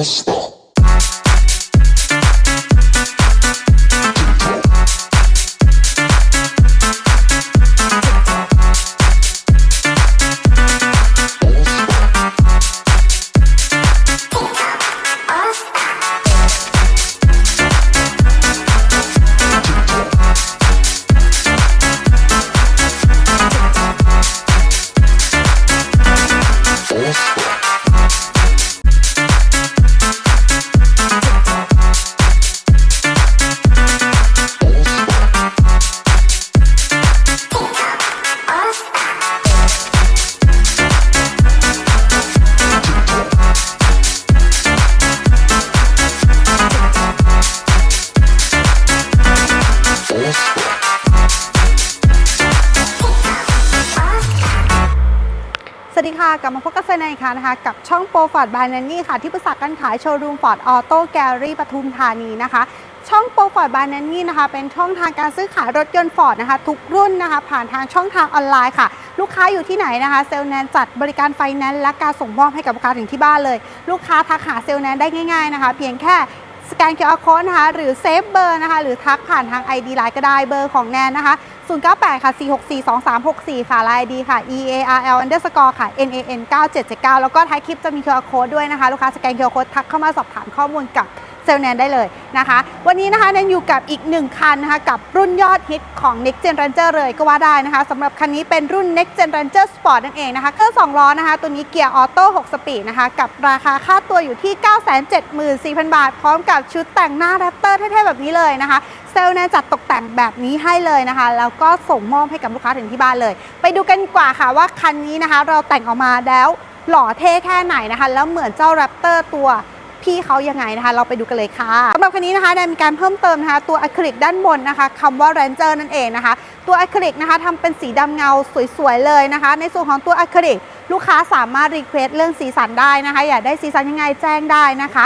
สวั ค่ะกลับมาพบกับเซนายค่ะนะคะ กับช่องโปรฟอร์ดบายนันนี่ค่ะ ที่ปรึกษาการขายโชว์รูมฟอร์ดออโต้แกลลี่ปทุมธานีนะคะ ช่องโปรฟอร์ดบายนันนี่นะคะ เป็นช่องทางการซื้อขายรถยนต์ฟอร์ดนะคะ ทุกรุ่นนะคะ ผ่านทางช่องทางออนไลน์ค่ะ ลูกค้าอยู่ที่ไหนนะคะ เซลแนนจัดบริการไฟแนนซ์และการส่งมอบให้กับลูกค้าถึงที่บ้านเลย ลูกค้าทักหาเซลแนนได้ง่ายๆนะคะ เพียงแค่สแกน QR code นะคะ หรือเซฟเบอร์นะคะ หรือทักผ่านทาง ID ไลน์ก็ได้เบอร์ของแนนนะคะ 098 ค่ะ 464 2364 ค่ะไลน์ ID ค่ะ EARL underscore ค่ะ NAN 9779 แล้วก็ท้ายคลิปจะมี QR code ด้วยนะคะ ลูกค้าสแกน QR code ทักเข้ามาสอบถามข้อมูลกับเซลแนนได้เลยนะคะ วันนี้นะคะแนนอยู่กับอีกหนึ่งคันนะคะ กับรุ่นยอดฮิตของ Next Gen Ranger เลยก็ว่าได้นะคะสำหรับคันนี้เป็นรุ่น Next Gen Ranger Sport นั่นเองนะคะเครื่อง2ล้อนะคะ ตัวนี้เกียร์ออโต้6สปีดนะคะ กับราคาค่าตัวอยู่ที่ 974,000 บาท พร้อมกับชุดแต่งหน้าแรปเตอร์เท่ๆแบบนี้เลยนะคะ เซลล์แนนจัดตกแต่งแบบนี้ให้เลยนะคะ แล้วก็ส่งมอบให้กับลูกค้าถึงที่บ้านเลย ไปดูกันกว่าค่ะว่าคันนี้นะคะ เราแต่งออกมาแล้วหล่อเท่แค่ไหนนะคะ แล้วเหมือนเจ้าแรปเตอร์ตัวพี่เขายังไงนะคะ เราไปดูกันเลยค่ะสำหรับคันนี้นะคะได้มีการเพิ่มเติมนะคะ ตัวอะคริลิกด้านบนนะคะคำว่า Ranger นั่นเองนะคะ ตัวอะคริลิกนะคะทำเป็นสีดำเงาสวยๆเลยนะคะ ในส่วนของตัวอะคริลิกลูกค้าสามารถรีเควสเรื่องสีสันได้นะคะ อยากได้สีสันยังไงแจ้งได้นะคะ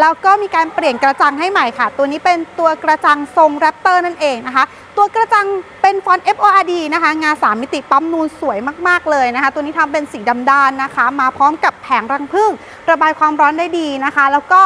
แล้วก็มีการเปลี่ยนกระจังให้ใหม่ค่ะ ตัวนี้เป็นตัวกระจังทรงแรปเตอร์นั่นเองนะคะ ตัวกระจังเป็นฟอนต์ FORD นะคะ งา3มิติปั๊มนูนสวยมาก ๆ เลยนะคะ ตัวนี้ทำเป็นสีดำด้านนะคะ มาพร้อมกับแผงรังผึ้งระบายความร้อนได้ดีนะคะ แล้วก็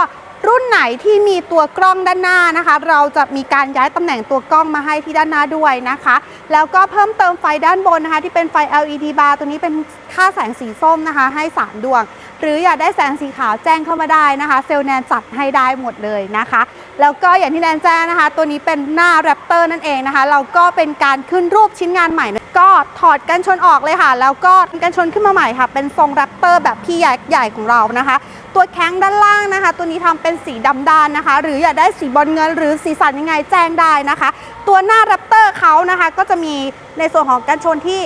รุ่นไหนที่มีตัวกล้องด้านหน้านะคะ เราจะมีการย้ายตำแหน่งตัวกล้องมาให้ที่ด้านหน้าด้วยนะคะ แล้วก็เพิ่มเติมไฟด้านบนนะคะ ที่เป็นไฟ LED bar ตัวนี้เป็นค่าแสงสีส้มนะคะ ให้ 3 ดวง หรืออยากได้แสงสีขาวแจ้งเข้ามาได้นะคะ เซลแนนจัดให้ได้หมดเลยนะคะ แล้วก็อย่างที่แนนแจ้งนะคะ ตัวนี้เป็นหน้าแรปเตอร์นั่นเองนะคะ เราก็เป็นการขึ้นรูปชิ้นงานใหม่นะก็ถอดกันชนออกเลยค่ะ แล้วก็กันชนขึ้นมาใหม่ค่ะ เป็นทรงแรปเตอร์แบบพี่ใหญ่ใหญ่ของเรานะคะ ตัวแข้งด้านล่างนะคะ ตัวนี้ทำเป็นสีดำด้านนะคะ หรืออยากได้สีบอลเงิน หรือสีสันยังไงแจ้งได้นะคะ ตัวหน้าแรปเตอร์เขานะคะ ก็จะมีในส่วนของกันชนที่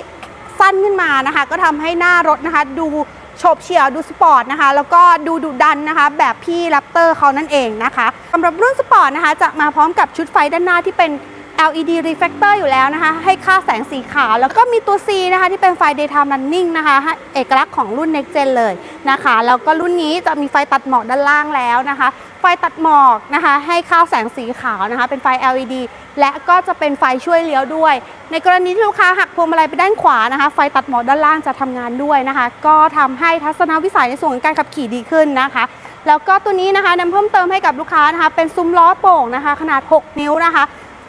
สั้นขึ้นมานะคะ ก็ทำให้หน้ารถนะคะ ดูโฉบเฉี่ยวดูสปอร์ตนะคะ แล้วก็ดูดุดันนะคะ แบบพี่แรปเตอร์เขานั่นเองนะคะสำหรับรุ่นสปอร์ตนะคะ จะมาพร้อมกับชุดไฟด้านหน้าที่เป็น LED reflector อยู่แล้วนะคะ ให้ค่าแสงสีขาว แล้วก็มีตัว C นะคะ ที่เป็นไฟ daytime running นะคะ เอกลักษณ์ของรุ่น next gen เลยนะคะ แล้วก็รุ่นนี้จะมีไฟตัดหมอกด้านล่างแล้วนะคะ ไฟตัดหมอกนะคะ ให้ค่าแสงสีขาวนะคะ เป็นไฟ LED และก็จะเป็นไฟช่วยเลี้ยวด้วย ในกรณีที่ลูกค้าหักพวงมาลัยไปด้านขวานะคะ ไฟตัดหมอกด้านล่างจะทำงานด้วยนะคะ ก็ทำให้ทัศนวิสัยในส่วนของการขับขี่ดีขึ้นนะคะแล้วก็ตัวนี้นะคะนำเพิ่มเติมให้กับลูกค้านะคะ เป็นซุ้มล้อโป่งนะคะ ขนาด 6 นิ้วนะคะ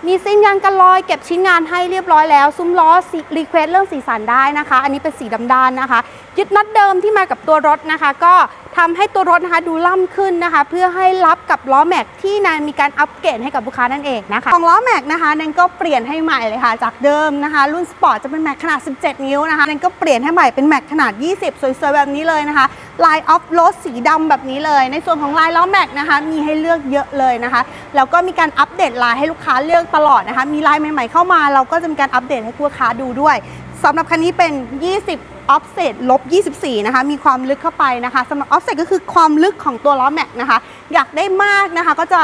มีสิ้นยางกันลอยเก็บชิ้นงานให้เรียบร้อยแล้ว ซุ้มล้อรีเควสเรื่องสีสันได้นะคะ อันนี้เป็นสีดำด้านนะคะ ยึดนัดเดิมที่มากับตัวรถนะคะ ก็ ทำให้ตัวรถนะคะดูล่ำขึ้นนะคะ เพื่อให้รับกับล้อแม็กที่นานมีการอัปเกรดให้กับลูกค้านั่นเองนะคะของล้อแม็กนะคะนันก็เปลี่ยนให้ใหม่เลยค่ะ จากเดิมนะคะ รุ่นสปอร์ตจะเป็นแม็กขนาด 17 นิ้วนะคะนันก็เปลี่ยนให้ใหม่เป็นแม็กขนาด 20 สวยๆแบบนี้เลยนะคะลายออฟโรดสีดำแบบนี้เลย ในส่วนของลายล้อแม็กนะคะมีให้เลือกเยอะเลยนะคะแล้วก็มีการอัปเดตลายให้ลูกค้าเลือกตลอดนะคะ มีลายใหม่ๆเข้ามา เราก็จะมีการอัปเดตให้ลูกค้าดูด้วยสำหรับคันนี้เป็น 20 ออฟเซตลบ 24 นะคะ มีความลึกเข้าไปนะคะสำหรับออฟเซตก็คือความลึกของตัวล้อแม็กนะคะ อยากได้มากนะคะ ก็จะ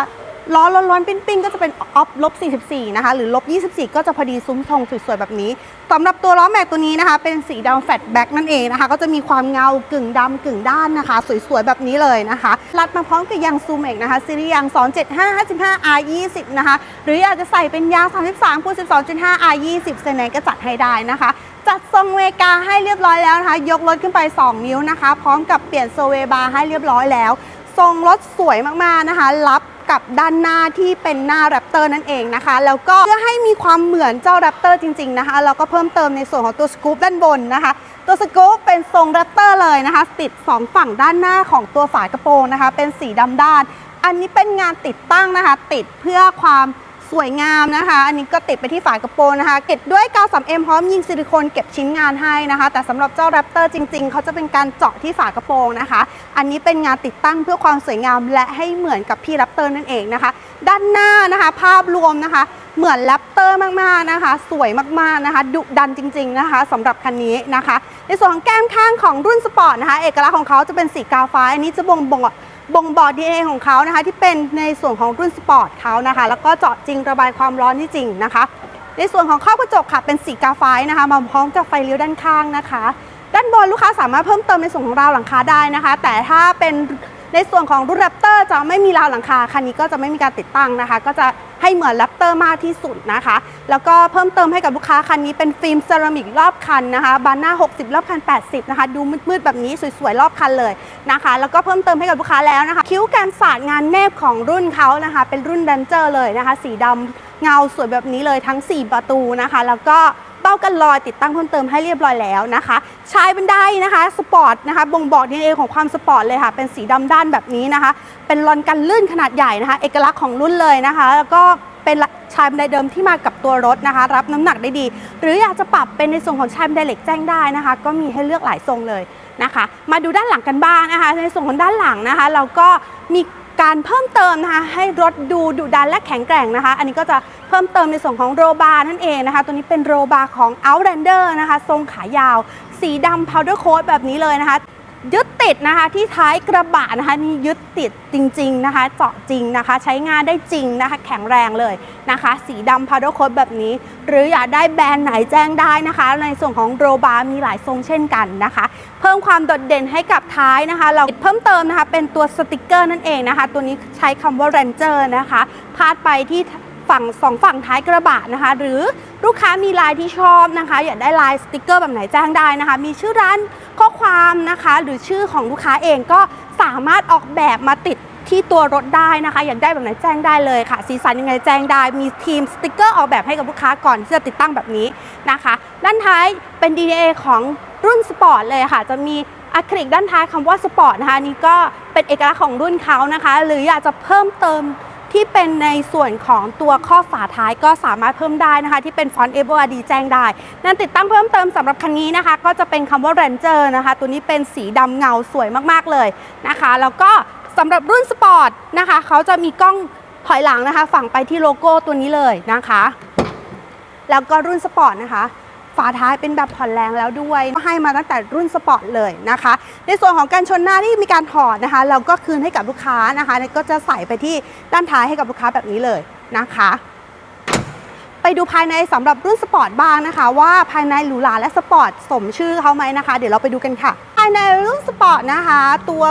ล้อร้อนๆปิ้นๆก็จะเป็น off ลบ44 นะคะ หรือลบ24 ก็จะพอดีซุ้มทองสวยๆแบบนี้สำหรับตัวล้อแม็กตัวนี้นะคะ เป็นสีดำแฟตแบ็กนั่นเองนะคะ ก็จะมีความเงากึ่งดำกึ่งด้านนะคะ สวยๆแบบนี้เลยนะคะ รัดมาพร้อมกับยางซูเมกนะคะซีรีส์ยาง 275 55 R 20นะคะ หรืออยากจะใส่เป็นยาง 33คูณ12.5 R 20เซนเนก็จัดให้ได้นะคะจัดทรงเวกาให้เรียบร้อยแล้วนะคะ ยกรถขึ้นไป 2 นิ้วนะคะ พร้อมกับเปลี่ยนโซเวบาร์ให้เรียบร้อยแล้ว ทรงรถสวยมากๆนะคะ รับ กับด้านหน้าที่เป็นหน้าแรปเตอร์นั่นเองนะคะ แล้วก็เพื่อให้มีความเหมือนเจ้าแรปเตอร์จริง ๆนะคะ เราก็เพิ่มเติมในส่วนของตัวสกู๊ปด้านบนนะคะ ตัวสกู๊ปเป็นทรงแรปเตอร์เลยนะคะ ติด 2 ฝั่งด้านหน้าของตัวฝากระโปรงนะคะ เป็นสีดำด้าน อันนี้เป็นงานติดตั้งนะคะ ติดเพื่อความ สวยงามนะคะ อันนี้ก็ติดไปที่ฝากระโปรงนะคะติดด้วยกาว 3M พร้อมยิงซิลิโคนเก็บชิ้นงานให้นะคะ แต่สำหรับเจ้าแรปเตอร์จริง ๆ เขาจะเป็นการเจาะที่ฝากระโปรงนะคะ อันนี้เป็นงานติดตั้งเพื่อความสวยงามและให้เหมือนกับพี่แรปเตอร์นั่นเองนะคะ ด้านหน้านะคะ ภาพรวมนะคะ เหมือนแรปเตอร์มากๆนะคะ สวยมากๆนะคะ ดุดันจริง ๆ นะคะสำหรับคันนี้นะคะ ในส่วนของแก้มข้างของรุ่นสปอร์ตนะคะ เอกลักษณ์ของเขาจะเป็นสีกาฟ้า อันนี้จะบ่งบอก บ่งบอก DNA ของเขานะคะ ที่เป็นในส่วนของรุ่นสปอร์ตเขานะคะ แล้วก็เจาะจริงระบายความร้อนที่จริงนะคะ ในส่วนของข้อกระจกค่ะเป็นสีกาไฟนะคะ มาพร้อมกับไฟเลี้ยวด้านข้างนะคะ ด้านบนลูกค้าสามารถเพิ่มเติมในส่วนของราวหลังคาได้นะคะ แต่ถ้าเป็นในส่วนของรุ่นแรปเตอร์จะไม่มีราวหลังคาคันนี้ก็จะไม่มีการติดตั้งนะคะ ก็จะ ให้เหมือนแรปเตอร์มากที่สุดนะคะ แล้วก็เพิ่มเติมให้กับลูกค้าคันนี้เป็นฟิล์มเซรามิกรอบคันนะคะบานหน้า 60 รอบคัน 80 นะคะ ดูมืดๆแบบนี้สวยๆ รอบคันเลยนะคะ แล้วก็เพิ่มเติมให้กับลูกค้าแล้วนะคะ คิ้วการสาดงานแนบของรุ่นเขานะคะ เป็นรุ่นดันเจอร์เลยนะคะ สีดำเงาสวยแบบนี้เลยทั้ง 4 ประตูนะคะ แล้วก็ เป้ากันลอยติดตั้งเพิ่มเติมให้เรียบร้อยแล้วนะคะชายบันไดนะคะสปอร์ตนะคะบ่งบอกดีเอของความสปอร์ตเลยค่ะ เป็นสีดำด้านแบบนี้นะคะ เป็นลอนกันลื่นขนาดใหญ่นะคะ เอกลักษณ์ของรุ่นเลยนะคะ แล้วก็เป็นชายบันไดเดิมที่มากับตัวรถนะคะ รับน้ำหนักได้ดี หรืออยากจะปรับเป็นในส่วนของชายบันไดเหล็กแจ้งได้นะคะ ก็มีให้เลือกหลายทรงเลยนะคะ มาดูด้านหลังกันบ้างนะคะ ในส่วนของด้านหลังนะคะ เราก็มี การเพิ่มเติมนะคะให้รถดูดุดันและแข็งแกร่งนะคะ อันนี้ก็จะเพิ่มเติมในส่วนของโรบาร์นั่นเองนะคะ ตัวนี้เป็นโรบาร์ของ Outlander นะคะ ทรงขายาว สีดำ powder coat แบบนี้เลยนะคะ ยึดติดนะคะที่ท้ายกระบะนะคะนี่ยึดติดจริง ๆนะคะ เจาะจริงนะคะ ใช้งานได้จริงนะคะ แข็งแรงเลยนะคะ สีดำ powder coat แบบนี้ หรืออยากได้แบรนด์ไหนแจ้งได้นะคะ ในส่วนของโรบาร์มีหลายทรงเช่นกันนะคะ เพิ่มความโดดเด่นให้กับท้ายนะคะ เราเพิ่มเติมนะคะ เป็นตัวสติกเกอร์นั่นเองนะคะ ตัวนี้ใช้คำว่า Ranger นะคะพาดไปที่ ฝั่งสองฝั่งท้ายกระบะนะคะ หรือลูกค้ามีลายที่ชอบนะคะ อยากได้ลายสติกเกอร์แบบไหนแจ้งได้นะคะ มีชื่อร้านข้อความนะคะ หรือชื่อของลูกค้าเองก็สามารถออกแบบมาติดที่ตัวรถได้นะคะ อยากได้แบบไหนแจ้งได้เลยค่ะ สีสันยังไงแจ้งได้ มีทีมสติกเกอร์ออกแบบให้กับลูกค้าก่อนที่จะติดตั้งแบบนี้นะคะ ด้านท้ายเป็น DNA ของรุ่นสปอร์ตเลยค่ะ จะมีอะคริลิกด้านท้ายคำว่าสปอร์ตนะคะนี่ก็เป็นเอกลักษณ์ของรุ่นเขานะคะ หรืออยากจะเพิ่มเติม ที่เป็นในส่วนของตัวข้อฝาท้ายก็สามารถเพิ่มได้นะคะ ที่เป็นฟอนต์ f o r d แจ้งได้ นั่นติดตั้งเพิ่มเติมสำหรับคันนี้นะคะ ก็จะเป็นคำว่า Ranger นะคะ ตัวนี้เป็นสีดำเงาสวยมากๆเลยนะคะ แล้วก็สำหรับรุ่นสปอร์ตนะคะเขาจะมีกล้องถอยหลังนะคะ ฝั่งไปที่โลโก้ตัวนี้เลยนะคะ แล้วก็รุ่นสปอร์ตนะคะ ฝาท้ายเป็นแบบผ่อนแรงแล้วด้วยให้มาตั้งแต่รุ่นสปอร์ตเลยนะคะ ในส่วนของการชนหน้าที่มีการถอดนะคะ เราก็คืนให้กับลูกค้านะคะก็จะใส่ไปที่ด้านท้ายให้กับลูกค้าแบบนี้เลยนะคะไปดูภายในสำหรับรุ่นสปอร์ตบ้างนะคะ ว่าภายในหรูหราและสปอร์ตสมชื่อเขาไหมนะคะ เดี๋ยวเราไปดูกันค่ะ ภายในรุ่นสปอร์ตนะคะ ตัว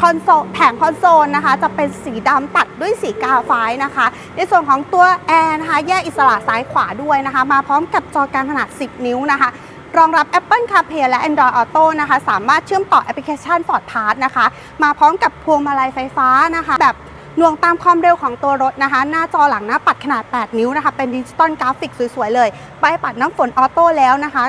คอนโซลแผงคอนโซลนะคะ จะเป็นสีดำตัดด้วยสีกาไฟนะคะ ในส่วนของตัวแอร์นะคะ แยกอิสระซ้ายขวาด้วยนะคะ มาพร้อมกับจอการขนาด 10 นิ้วนะคะรองรับ Apple CarPlay และ Android Auto นะคะ สามารถเชื่อมต่อแอปพลิเคชัน Ford Pass นะคะ มาพร้อมกับพวงมาลัยไฟฟ้านะคะ แบบหน่วงตามความเร็วของตัวรถนะคะ หน้าจอหลังหน้าปัดขนาด 8 นิ้วนะคะ เป็นดิจิตอลกราฟิกสวยๆ เลยใบปัดน้ำฝนออโต้แล้วนะคะ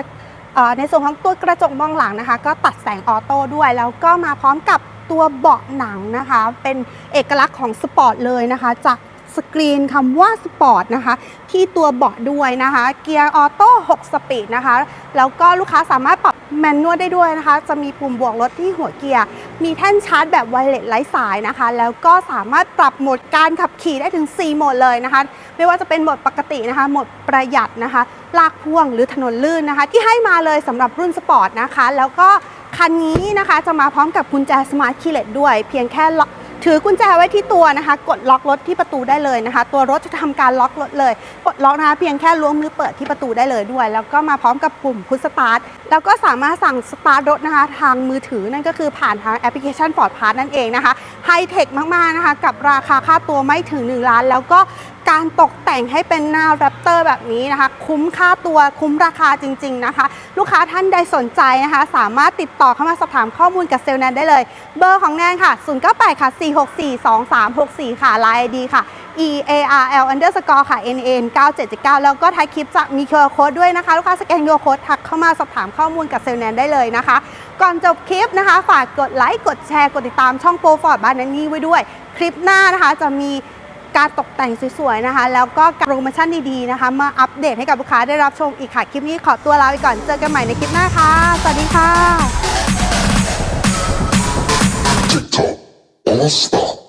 ในส่วนของตัวกระจกมองหลังนะคะ ก็ตัดแสงออโต้ด้วย แล้วก็มาพร้อมกับ ตัวเบาะหนังนะคะ เป็นเอกลักษณ์ของสปอร์ตเลยนะคะจากสกรีนคำว่าสปอร์ตนะคะ ที่ตัวเบาะด้วยนะคะ เกียร์ออโต้ 6 สปีดนะคะ แล้วก็ลูกค้าสามารถปรับแมนนวลได้ด้วยนะคะ จะมีปุ่มบวกลดที่หัวเกียร์ มีแท่นชาร์จแบบไวเลสไร้สายนะคะ แล้วก็สามารถปรับโหมดการขับขี่ได้ถึง 4 โหมดเลยนะคะ ไม่ว่าจะเป็นโหมดปกตินะคะ โหมดประหยัดนะคะ ลากพ่วงหรือถนนลื่นนะคะ ที่ให้มาเลยสำหรับรุ่นสปอร์ตนะคะ แล้วก็ คันนี้นะคะจะมาพร้อมกับกุญแจสมาร์ทคีย์เลสด้วย เพียงแค่ ถือกุญแจไว้ที่ตัวนะคะ กดล็อกรถที่ประตูได้เลยนะคะ ตัวรถจะทำการล็อกรถเลย กดล็อกนะคะเพียงแค่ล้วงมือเปิดที่ประตูได้เลยด้วย แล้วก็มาพร้อมกับปุ่มพุชสตาร์ทแล้วก็สามารถสั่งสตาร์ทรถนะคะ ทางมือถือนั่นก็คือผ่านทางแอปพลิเคชัน Ford Pass นั่นเองนะคะไฮเทคมาก ๆ นะคะ กับราคาค่าตัวไม่ถึง 1 ล้าน แล้วก็การตกแต่งให้เป็นหน้าแรปเตอร์แบบนี้นะคะ คุ้มค่าตัวคุ้มราคาจริง ๆ นะคะ ลูกค้าท่านใดสนใจนะคะ สามารถติดต่อเข้ามาสอบถามข้อมูลกับเซลล์แนนได้เลย เบอร์ของแนนค่ะ 098ค่ะ4 4642364 ค่ะ Line ID ค่ะ e a r l underscore ค่ะ n n 9779แล้วก็ท้ายคลิปจะมี QR code ด้วยนะคะ ลูกค้าสแกน QR code ทักเข้ามาสอบถามข้อมูลกับเซลล์แนนได้เลยนะคะ ก่อนจบคลิปนะคะ ฝากกดไลค์กดแชร์ กดติดตามช่องโปรฟอร์ดบานานี่ไว้ด้วย คลิปหน้านะคะจะมีการตกแต่งสวยๆนะคะ แล้วก็โปรโมชั่นดีๆนะคะ มาอัปเดตให้กับลูกค้าได้รับชมอีกค่ะ คลิปนี้ขอตัวลาไปก่อนเจอกันใหม่ในคลิปหน้าค่ะ สวัสดีค่ะ all stop.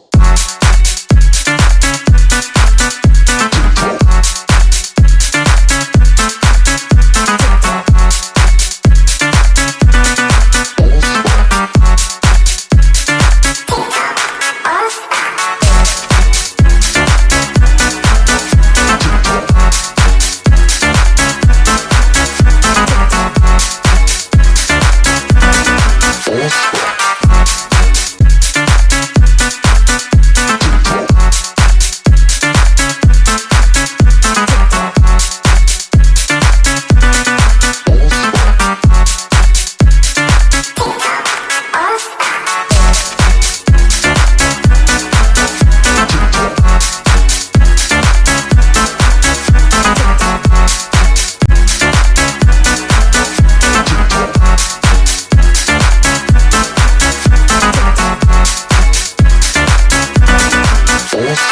force.